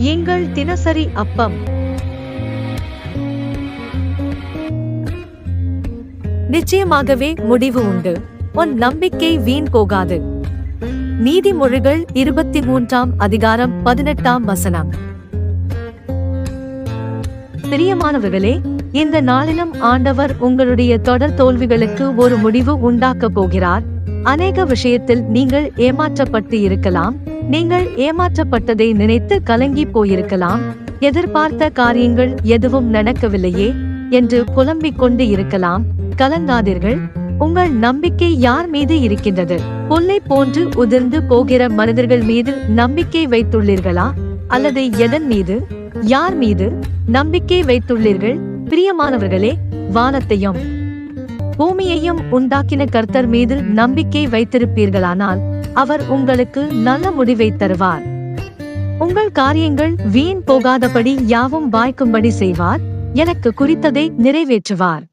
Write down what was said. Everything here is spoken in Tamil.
எங்கள் தினசரி அப்பம். நிச்சயமாகவே முடிவு உண்டு. உன் நம்பிக்கை வீண் போகாது. நீதிமொழிகள் இருபத்தி மூன்றாம் அதிகாரம் பதினெட்டாம் வசனம். பிரியமானவர்களே இந்த நாளிலும் ஆண்டவர் உங்களுடைய தொடர் தோல்விகளுக்கு ஒரு முடிவு உண்டாக்கப் போகிறார். அநேக விஷயத்தில் நீங்கள் ஏமாற்றப்பட்டு இருக்கலாம். நீங்கள் ஏமாற்றப்பட்டதை நினைத்து கலங்கி போயிருக்கலாம். எதிர்பார்த்த காரியங்கள் எதுவும் நடக்கவில்லையே என்று புலம்பிக் கொண்டு இருக்கலாம். கலங்காதீர்கள். உங்கள் நம்பிக்கை யார் மீது இருக்கின்றது? புல்லை போன்று உதிர்ந்து போகிற மனிதர்கள் மீது நம்பிக்கை வைத்துள்ளீர்களா? அல்லது எதன் மீது? யார் மீது நம்பிக்கை வைத்துள்ளீர்கள்? பிரியமானவர்களே வானத்தையும் பூமியையும் உண்டாக்கின கர்த்தர் மீது நம்பிக்கை வைத்திருப்பீர்களானால் அவர் உங்களுக்கு நல்ல முடிவை தருவார். உங்கள் காரியங்கள் வீண் போகாதபடி யாவும் வாய்க்கும்படி செய்வார். எனக்கு குறித்ததை நிறைவேற்றுவார்.